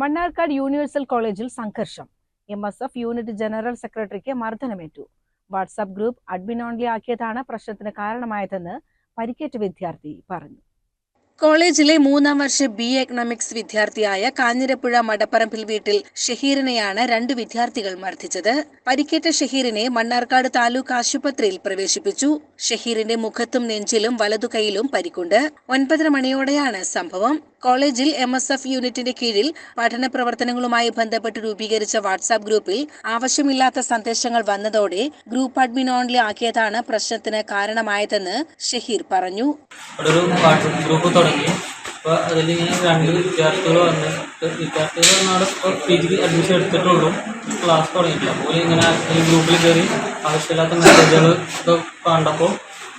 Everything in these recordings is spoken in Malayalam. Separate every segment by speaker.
Speaker 1: മണ്ണാർക്കാട് യൂണിവേഴ്സൽ കോളേജിൽ സംഘർഷം. M S F unit general സെക്രട്ടറിക്ക് മർദ്ദനമേറ്റു. വാട്സാപ്പ് ഗ്രൂപ്പ് അഡ്മിൻ ഓൺലി ആക്കിയതാണ് പ്രശ്നത്തിന് കാരണമായതെന്ന് പരിക്കേറ്റ വിദ്യാർത്ഥി പറഞ്ഞു.
Speaker 2: കോളേജിലെ മൂന്നാം വർഷ ബി എക്കണോമിക്സ് വിദ്യാർത്ഥിയായ കാഞ്ഞിരപ്പുഴ മടപ്പറമ്പിൽ വീട്ടിൽ ഷഹീറിനെയാണ് രണ്ട് വിദ്യാർത്ഥികൾ മർദ്ദിച്ചത്. പരിക്കേറ്റ ഷഹീറിനെ മണ്ണാർക്കാട് താലൂക്ക് ആശുപത്രിയിൽ പ്രവേശിപ്പിച്ചു. ഷഹീറിന്റെ മുഖത്തും നെഞ്ചിലും വലതു കൈയിലും പരിക്കുണ്ട്. ഒൻപതര മണിയോടെയാണ് സംഭവം. കോളേജിൽ എം എസ് എഫ് യൂണിറ്റിന്റെ കീഴിൽ പഠന പ്രവർത്തനങ്ങളുമായി ബന്ധപ്പെട്ട് രൂപീകരിച്ച വാട്സാപ്പ് ഗ്രൂപ്പിൽ ആവശ്യമില്ലാത്ത സന്ദേശങ്ങൾ വന്നതോടെ ഗ്രൂപ്പ് അഡ്മിൻ ഓൺലി ആക്കിയതാണ് പ്രശ്നത്തിന് കാരണമായതെന്ന് ഷഹീർ പറഞ്ഞു.
Speaker 3: ഒരു ഗ്രൂപ്പ് തുടങ്ങി. അപ്പോൾ അതിൽ രണ്ട് വിദ്യാർത്ഥികൾ വന്ന് വിദ്യാർത്ഥികൾ വന്നാണ് ഇപ്പോൾ പി ജിക്ക് അഡ്മിഷൻ എടുത്തിട്ടുള്ളൂ. ക്ലാസ് തുടങ്ങിയിട്ടില്ല. അപ്പോൾ ഇങ്ങനെ ഗ്രൂപ്പിൽ കയറി ആവശ്യമില്ലാത്ത മെസ്സേജുകൾ ഒക്കെ കണ്ടപ്പോൾ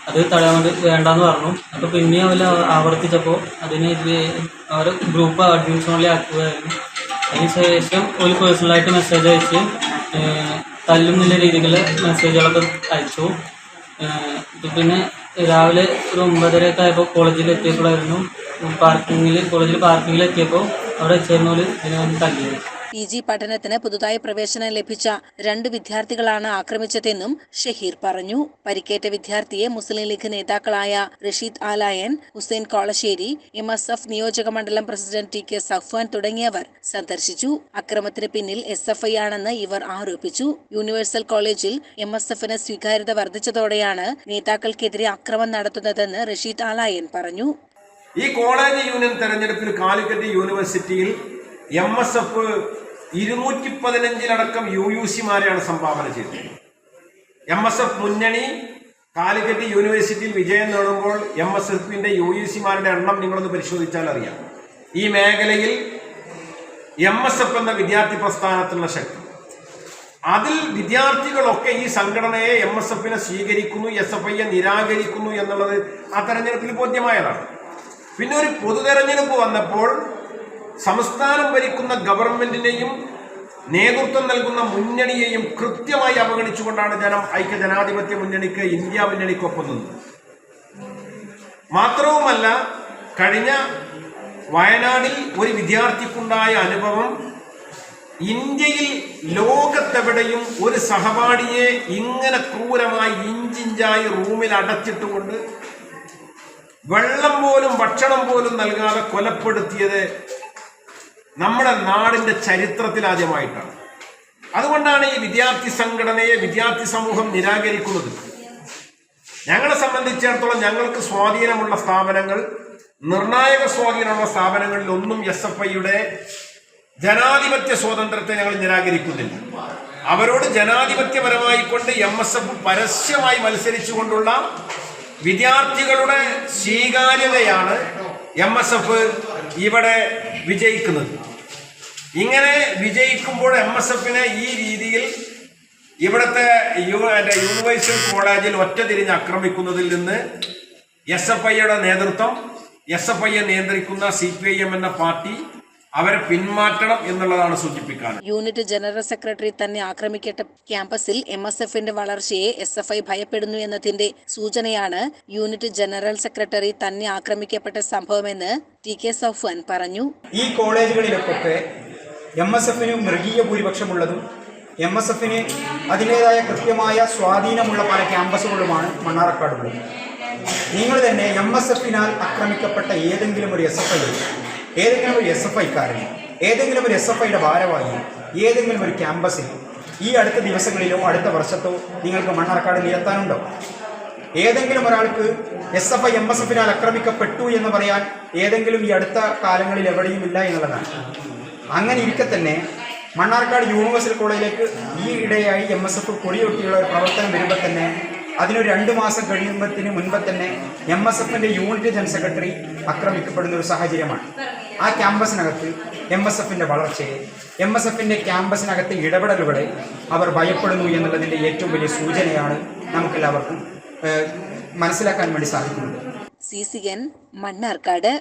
Speaker 3: അത് തടയാൻ വേണ്ടി വേണ്ടാന്ന് പറഞ്ഞു. അപ്പോൾ പിന്നെ അവർ ആവർത്തിച്ചപ്പോൾ അതിന് ഇത് അവർ ഗ്രൂപ്പ് അഡ്മിഷൻ ഓൺലി ആക്കുകയായിരുന്നു. അതിനുശേഷം ഒരു പേഴ്സണലായിട്ട് മെസ്സേജ് അയച്ച് തല്ലുന്നില്ല രീതിയിൽ മെസ്സേജുകളൊക്കെ അയച്ചു. പിന്നെ രാവിലെ ഒരു ഒമ്പതരയൊക്കെ ആയപ്പോൾ കോളേജിൽ എത്തിയപ്പോഴായിരുന്നു പാർക്കിങ്ങിൽ കോളേജിൽ പാർക്കിങ്ങിൽ എത്തിയപ്പോൾ അവിടെ ചേർന്നോൽ ഇതിനെ തല്ലിയത്.
Speaker 2: പി ജി പഠനത്തിന് പുതുതായി പ്രവേശനം ലഭിച്ച രണ്ട് വിദ്യാർത്ഥികളാണ് ആക്രമിച്ചതെന്നും ഷഹീർ പറഞ്ഞു. പരിക്കേറ്റ വിദ്യാർത്ഥിയെ മുസ്ലിം ലീഗ് നേതാക്കളായ Rasheed Alayan Hussain Kolassery M S F നിയോജക മണ്ഡലം പ്രസിഡന്റ് ടി കെ സഫ്വാൻ തുടങ്ങിയവർ സന്ദർശിച്ചു. അക്രമത്തിന് പിന്നിൽ എസ് എഫ് ഐ ആണെന്ന് ഇവർ ആരോപിച്ചു. യൂണിവേഴ്സൽ കോളേജിൽ എം എസ് എഫിന് സ്വീകാര്യത വർദ്ധിച്ചതോടെയാണ് നേതാക്കൾക്കെതിരെ അക്രമം നടത്തുന്നതെന്ന് റഷീദ് ആലായൻ പറഞ്ഞു.
Speaker 4: ഈ കോളേജ് യൂണിയൻ തെരഞ്ഞെടുപ്പിൽ കാലിക്കറ്റ് യൂണിവേഴ്സിറ്റിയിൽ എം എസ് എഫ് ഇരുന്നൂറ്റി പതിനഞ്ചിലടക്കം യു യു സിമാരെയാണ് സംഭാവന ചെയ്തത്. എം എസ് എഫ് മുന്നണി കാലിക്കറ്റ് യൂണിവേഴ്സിറ്റിയിൽ വിജയം നേടുമ്പോൾ എം എസ് എഫിന്റെ യു യു സിമാരുടെ എണ്ണം നിങ്ങളൊന്ന് പരിശോധിച്ചാൽ അറിയാം. ഈ മേഖലയിൽ എം എസ് എഫ് എന്ന വിദ്യാർത്ഥി പ്രസ്ഥാനത്തിലുള്ള ശക്തി. അതിൽ വിദ്യാർത്ഥികളൊക്കെ ഈ സംഘടനയെ എം എസ് എഫിനെ സ്വീകരിക്കുന്നു എസ് എഫ് ഐയെ നിരാകരിക്കുന്നു എന്നുള്ളത് ആ തെരഞ്ഞെടുപ്പിൽ ബോധ്യമായതാണ്. പിന്നെ ഒരു പൊതു തെരഞ്ഞെടുപ്പ് വന്നപ്പോൾ സംസ്ഥാനം ഭരിക്കുന്ന ഗവൺമെന്റിനെയും നേതൃത്വം നൽകുന്ന മുന്നണിയെയും കൃത്യമായി അവഗണിച്ചുകൊണ്ടാണ് ജനം ഐക്യ ജനാധിപത്യ മുന്നണിക്ക് ഇന്ത്യ മുന്നണിക്കൊപ്പം നിന്നത്. മാത്രവുമല്ല കഴിഞ്ഞ വയനാടിൽ ഒരു വിദ്യാർത്ഥിക്കുണ്ടായ അനുഭവം ഇന്ത്യയിൽ ലോകത്തെവിടെയും ഒരു സഹപാഠിയെ ഇങ്ങനെ ക്രൂരമായി ഇഞ്ചിഞ്ചായി റൂമിൽ അടച്ചിട്ടുകൊണ്ട് വെള്ളം പോലും ഭക്ഷണം പോലും നൽകാതെ കൊലപ്പെടുത്തിയത് നമ്മുടെ നാടിന്റെ ചരിത്രത്തിൽ ആദ്യമായിട്ടാണ്. അതുകൊണ്ടാണ് ഈ വിദ്യാർത്ഥി സംഘടനയെ വിദ്യാർത്ഥി സമൂഹം നിരാകരിക്കുന്നത്. ഞങ്ങളെ സംബന്ധിച്ചിടത്തോളം ഞങ്ങൾക്ക് സ്വാധീനമുള്ള സ്ഥാപനങ്ങൾ നിർണായക സ്വാധീനമുള്ള സ്ഥാപനങ്ങളിൽ ഒന്നും എസ് എഫ് ഐയുടെ ജനാധിപത്യ സ്വാതന്ത്ര്യത്തെ ഞങ്ങൾ നിരാകരിക്കുന്നില്ല. അവരോട് ജനാധിപത്യപരമായി കൊണ്ട് എം എസ് എഫ് പരസ്യമായി മത്സരിച്ചുകൊണ്ടുള്ള വിദ്യാർത്ഥികളുടെ സ്വീകാര്യതയാണ് എം എസ് എഫ് ഇവിടെ വിജയിക്കുന്നത്. ഇങ്ങനെ വിജയിക്കുമ്പോൾ എം എസ് എഫിനെ ഈ രീതിയിൽ ഇവിടുത്തെ യൂണിവേഴ്സിറ്റി യൂണിവേഴ്സൽ കോളേജിൽ ഒറ്റ തിരിഞ്ഞ് ആക്രമിക്കുന്നതിൽ നിന്ന് എസ് എഫ് ഐയുടെ നേതൃത്വം എസ് എഫ് ഐയെ നിയന്ത്രിക്കുന്ന സി പി ഐ എം എന്ന പാർട്ടി അവരെ പിന്മാറ്റണം എന്നുള്ളതാണ് സൂചിപ്പിക്കാൻ.
Speaker 2: യൂണിറ്റ് ജനറൽ സെക്രട്ടറി തന്നെ ആക്രമിക്കട്ട. ക്യാമ്പസിൽ എം എസ് എഫിന്റെ വളർച്ചയെ എസ് എഫ് ഐ ഭയപ്പെടുന്നു എന്നതിന്റെ സൂചനയാണ് യൂണിറ്റ് ജനറൽ സെക്രട്ടറി തന്നെ ആക്രമിക്കപ്പെട്ട സംഭവമെന്ന് ടി കെ സഫ്വാൻ പറഞ്ഞു.
Speaker 5: ഈ കോളേജുകളിലൊക്കെ എം എസ് എഫിന് മൃഗീയ ഭൂരിപക്ഷമുള്ളതും എം എസ് എഫിന് അതിന്റെതായ കൃത്യമായ സ്വാധീനമുള്ള പല ക്യാമ്പസുകളുമാണ് മണ്ണാർക്കാടുള്ളത്. നിങ്ങൾ തന്നെ എം എസ് എഫിനാൽ ആക്രമിക്കപ്പെട്ട ഏതെങ്കിലും ഒരു എസ് എഫ് ഐ ഏതെങ്കിലും ഒരു എസ് എഫ് ഐക്കാരൻ ഏതെങ്കിലും ഒരു എസ് എഫ് ഐയുടെ ഭാരവാഹി ഏതെങ്കിലും ഒരു ക്യാമ്പസിൽ ഈ അടുത്ത ദിവസങ്ങളിലോ അടുത്ത വർഷത്തോ നിങ്ങൾക്ക് മണ്ണാർക്കാട് നിലത്താനുണ്ടോ ഏതെങ്കിലും ഒരാൾക്ക് S F I M S എഫിനാൽ ആക്രമിക്കപ്പെട്ടു എന്ന് പറയാൻ ഏതെങ്കിലും ഈ അടുത്ത കാലങ്ങളിൽ എവിടെയും ഇല്ല എന്നുള്ളതാണ്. അങ്ങനെ ഇരിക്കെ തന്നെ മണ്ണാർക്കാട് യൂണിവേഴ്സൽ കോളേജിലേക്ക് ഈ ഇടയായി എം എസ് എഫ് കൊടിയൊട്ടിയുള്ള ഒരു പ്രവർത്തനം വരുമ്പോൾ തന്നെ അതിനൊരു രണ്ട് മാസം കഴിയുമ്പത്തിന് മുൻപ് തന്നെ എം എസ് എഫിന്റെ യൂണിറ്റ് ജനറൽ സെക്രട്ടറി ആക്രമിക്കപ്പെടുന്ന ഒരു സാഹചര്യമാണ്. ആ ക്യാമ്പസിനകത്ത് എം എസ് എഫിന്റെ വളർച്ചയെ എം എസ് എഫിന്റെ ക്യാമ്പസിനകത്തെ ഇടപെടലുകളെ അവർ ഭയപ്പെടുന്നു എന്നുള്ളതിന്റെ ഏറ്റവും വലിയ സൂചനയാണ് നമുക്കെല്ലാവർക്കും മനസ്സിലാക്കാൻ വേണ്ടി സാധിക്കുന്നത്.
Speaker 2: C C N Mannarkkad